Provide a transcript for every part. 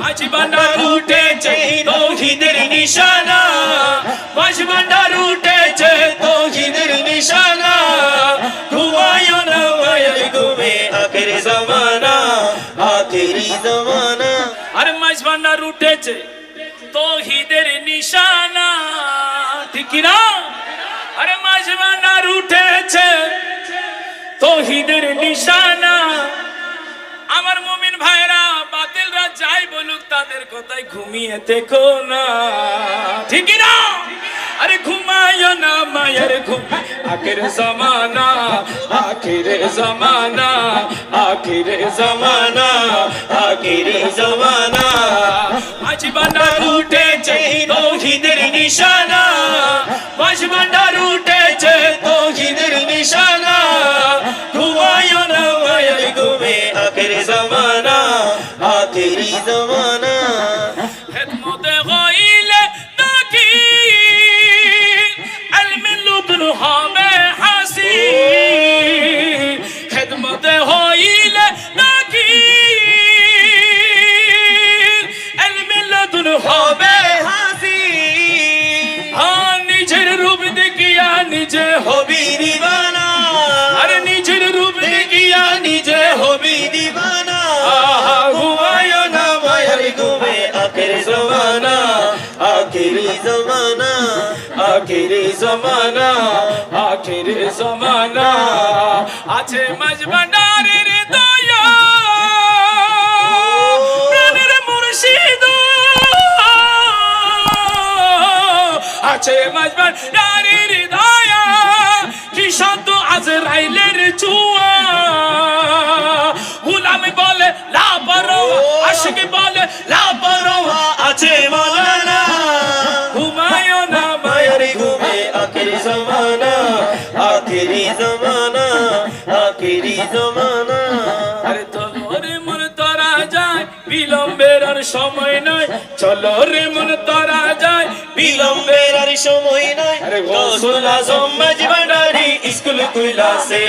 মাঝ ভান্ডার উঠেছে তৌহিদের নিশানা। মাঝ ভান্ডার উঠেছে তৌহিদের নিশানা। ঘুমায় না মায়ের ঘুমে আখের জমানা, আখেরি জমানা। আর মাঝ ভান্ডার উঠেছে তৌহিদের নিশানা। ঠিক না আরে মাঝ ভান্ডার উঠেছে নিশানা। যাই বলুক তাদের কথায় ঘুমিয়ে দেখো না। ঠিক না আরে ঘুমায় না মায়ের ঘুম। আখের জমানা আখের জমানা আখের জমানা আখের জমানা। আজ বান্ডার উঠেছে, তৌহিদের নিশানা। মাঝ বান্ডার উঠেছে জমানা আখেরি জমানা আখিরি জমানা আখিরি জমানা আছে মাঝ ভান্ডারের দয়া প্রাণের মুর্শিদ আছে মাঝ ভান্ডারের দয়া কি শান্ত আজ রাইলের চুয়া গুলাম বলে লাপরোয়া আশিক বলে লাপরোয়া জমানা। আরে চলো রে মন তোরা যায় বিলম্বের আর সময় নয়। চলো রে মন তোরা যায় বিলম্বের আর সময় নাই আরে গৌসুল আজম মজবাডারি স্কুল কইলা সে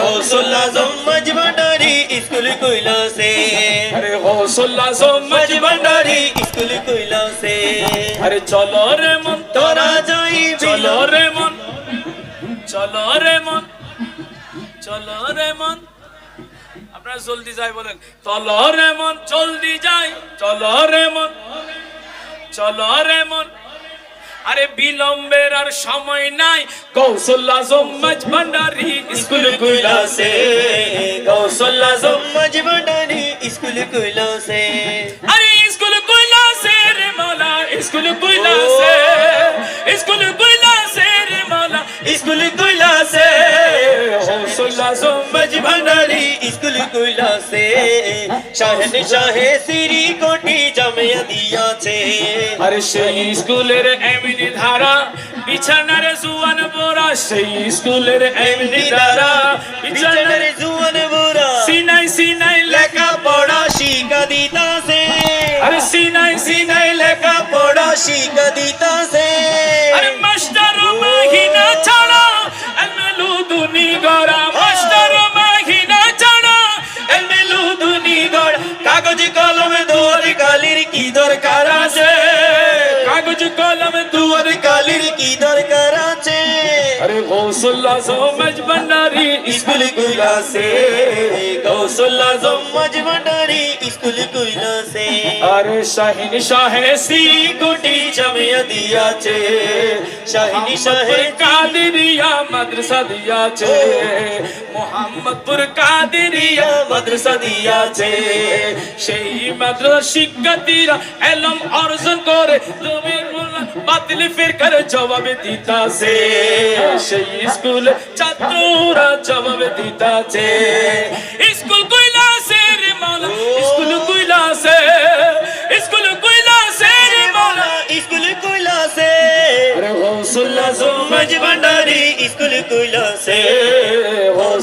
গৌসুল আজম মজবাডারি স্কুল কইলা সে আরে হৌসল্লা সমাজ মজবাডারি স্কুল কইলা সে আরে চলো রে মন তোরা যাই চলো রে মন চলো রে মন চলো আপনারা জলদি যাই বলেন। চলো রে মন, জলদি যাই। চলো রে মন। রে মন। আরে বিলম্বের আর সময় নাই। কৌশল্লা জম্মাজ ভান্ডারি স্কুল গৌসুল আজম মজবাডারি স্কুল আরে স্কুল রে স্কুল স্কুল রে স্কুল কৌশল্লা জম্মাজ স্কুল কইলা সে শাহন শাহে সিরি কোটি জামিয়া দিয়াছে। আরে সেই স্কুলের এমনি ধারা বিছানার জুয়ান বোরা সেই স্কুলের এমনি ধারা বিছানার জুয়ান বুড়া সিনাই সিনাই লেখা পড়া শিখা দিতাছে। আরে সিনাই সিনাই লেখা পড়া শিখা দিতাছে। আরে মাস্টার মাহিনা ছাড়া এলমেলু দুনি গড়া কাগজ কালির কি দরকার আছে? আরে গৌসুল্লা সোমজ ভান্ডারি স্কুল কইলাছে গৌসুল আজম মজমন্ডারি স্কুল কইলাছে আরে শাহিন শাহে সি কোটি জামিয়া দিয়াছে শাহিনী শাহে শাহে কাদিরিয়া মাদ্রাসা দিয়াছে। মোহাম্মদপুর কাদিরিয়া মাদ্রাসা দিয়াছে। সেই মাদ্রাসা শিক্ষার্থীরা এলম অর্জন করে। তুমি বাতিল ফিরকার জবাবে দিতাছে। সেই স্কুল ছাত্ররা জবাবে দিতাছে। স্কুল কইলাছে রে মালা স্কুল কইলাছে স্কুল কইলাছে রে মালা। স্কুল কইলাছে আরে হৌসুল্লাহ মজ ভণ্ডারি স্কুল কইলাছে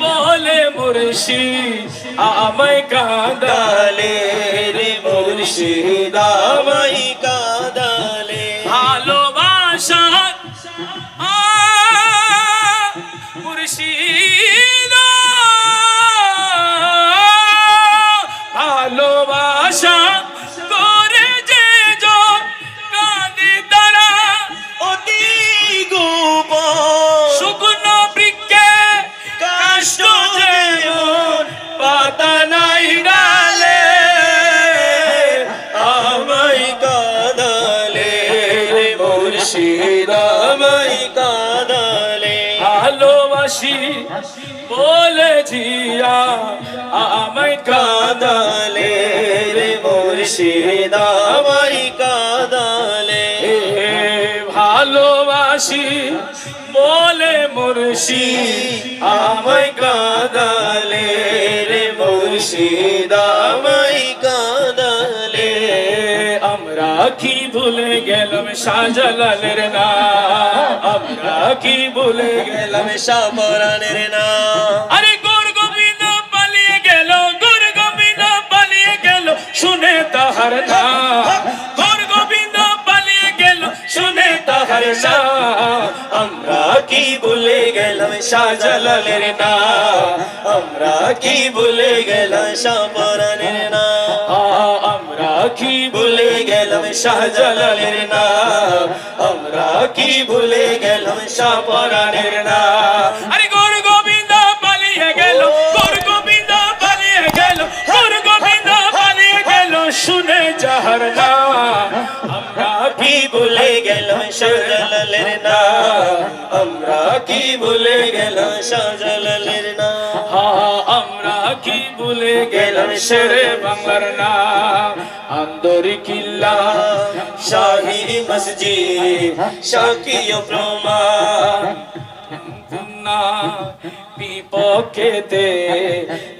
বলে মুর্শি আমায় কাঁদালে রে মুর্শিদ আমায় কাদালে বলে জিয়া, আমায় কাঁদা কাদালে রে মুর্শিদ, আমায় কাদালে ভালোবাসি। বলে মুর্শি আমায় কাদালে রে মুর্শিদ। কি ভুলে গেলাম শাহজালালের না আমরা কি ভুলে গেলাম সাপরানের নাম? আরে গোর গোবিন্দ পালিয়ে গেল গোর গোবিন্দ পালিয়ে গেল শুনে তাহার নাম। গোর গোবিন্দ পালিয়ে গেল শুনে তাহার নাম। আমরা কি ভুলে গেলাম শাহজালালের নাম? আমরা কি ভুলে গেলাম সাপরানের নাম? আমরা কি ভুলে গেলাম শাহজালালের নাম। আমরা কি ভুলে গেলাম সাপরানের নাম? আরে গোর গোবিন্দ পালিয়ে গেল গোর গোবিন্দ পালিয়ে গেল গোর গোবিন্দ পালিয়ে গেল শুনে যাহার নাম। আমরা কি ভুলে গেলাম শাহজালালের নাম? আমরা কি ভুলে গেলাম শাহজালালের নাম? হা আমরা কি ভুলে গেলাম শেরে বাংলার নাম? আন্দরি কিল্লা, শাহী মসজিদ, শাকিয় প্রমাণ। না, বিপক্ষেতে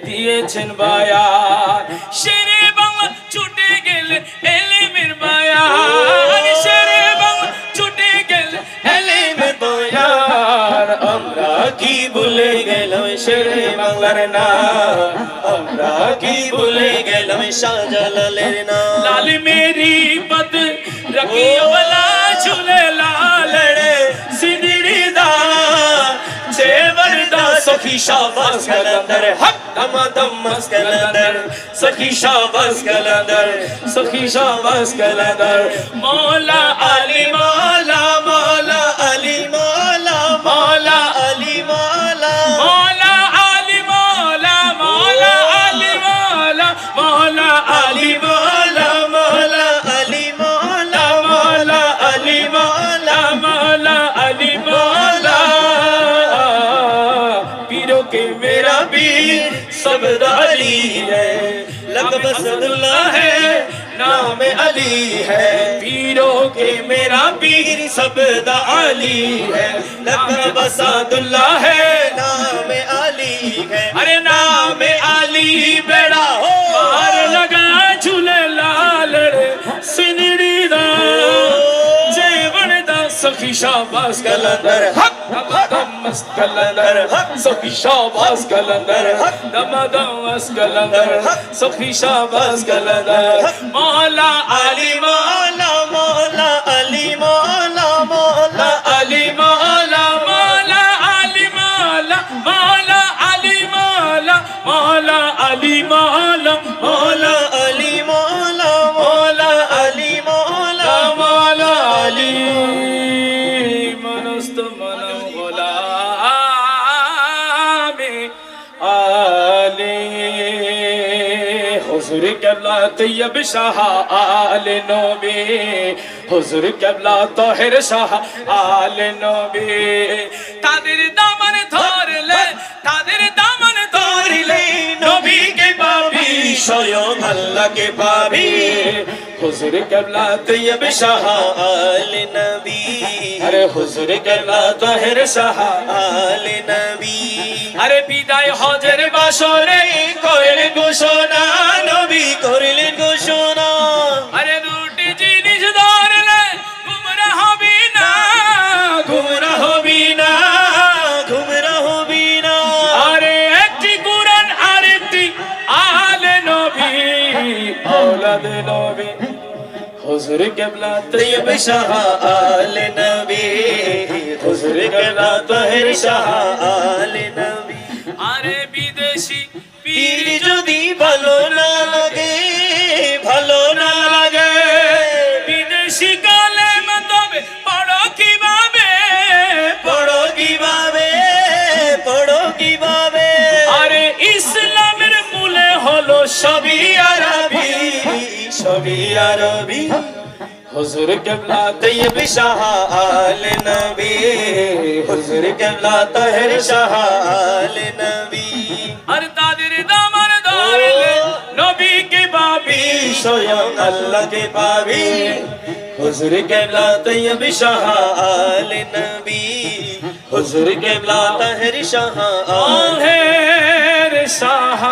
দিয়েছেন বায়ান শেরে বাংলা ছুটে গেলে এলিমের বায়ান শেরে বাংলা ছুটে গেলে এলিমের বয়ান আমরা কি ভুলে গেলাম শেরে বাংলার নাম? ভুলে গেলাম শাহজালালের নাম। লাল মেরি পদ রকিও বলা ঝুলে লাল রে। সিদড়ি দা জেবরদা সখী শাবাস কলন্দর হক দম দম মস কলন্দর সখী কলন্দর সখী শাবাস কলন্দর মৌলা আলী, মৌলা حسن اللہ ہے، نام علی ہے۔ پیروں کے میرا پیر سب دا علی ہے۔ لقب سعد اللہ ہے، نام সখী শাবাস কলন্দর হক দমাদম মস্ত কলন্দর হক সখী শাবাস কলন্দর হক দমাদম মস্ত কলন্দর হক সখী শাবাস কলন্দর মওলা আলী মওলা মওলা আলী মওলা মওলা আলী মওলা মওলা আলী মওলা মওলা আলী মওলা মওলা আলী মওলা কেবলা তৈয়ব শাহ আলে নবী হুজুর কেবলা তহের শাহ আলে নবী তাদের দামন ধরলে, তাদের দামন ধরলে নবীকে পাবি, স্বয়ং আল্লাহকে পাবি। হুজুর কেবলা তৈয়ব শাহ আল নবী আরে হুজুর কেবলা তহের শাহ আল নবী আরে বিদায় হজের বাসরে কেবলা তৈয়ব শাহ আল নবী হুজুর কেবলা তহের শাহ আল নবী আরে বিদেশি পীর যদি ভালো না লাগে ভালো না লাগে বিদেশি কালে তবে পড়ো কীভাবে পড়ো কীভাবে পড়ো কীভাবে আরে ইসলামের মূলে হলো সবই আরবি সবই আরবি حضور قبلہ طیب شاہ آل نبی حضور قبلہ طہر شاہ آل نبی ہر دادر دامر دار نبی کی بابی سویم اللہ کی بابی حضور قبلہ طیب شاہ آل نبی حضور قبلہ طہر شاہ آل نبی شاہ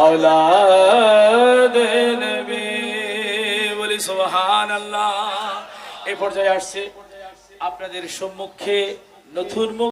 اولاد نبی এই পর্যায়ে আসছে। আপনাদের সম্মুখে নতুন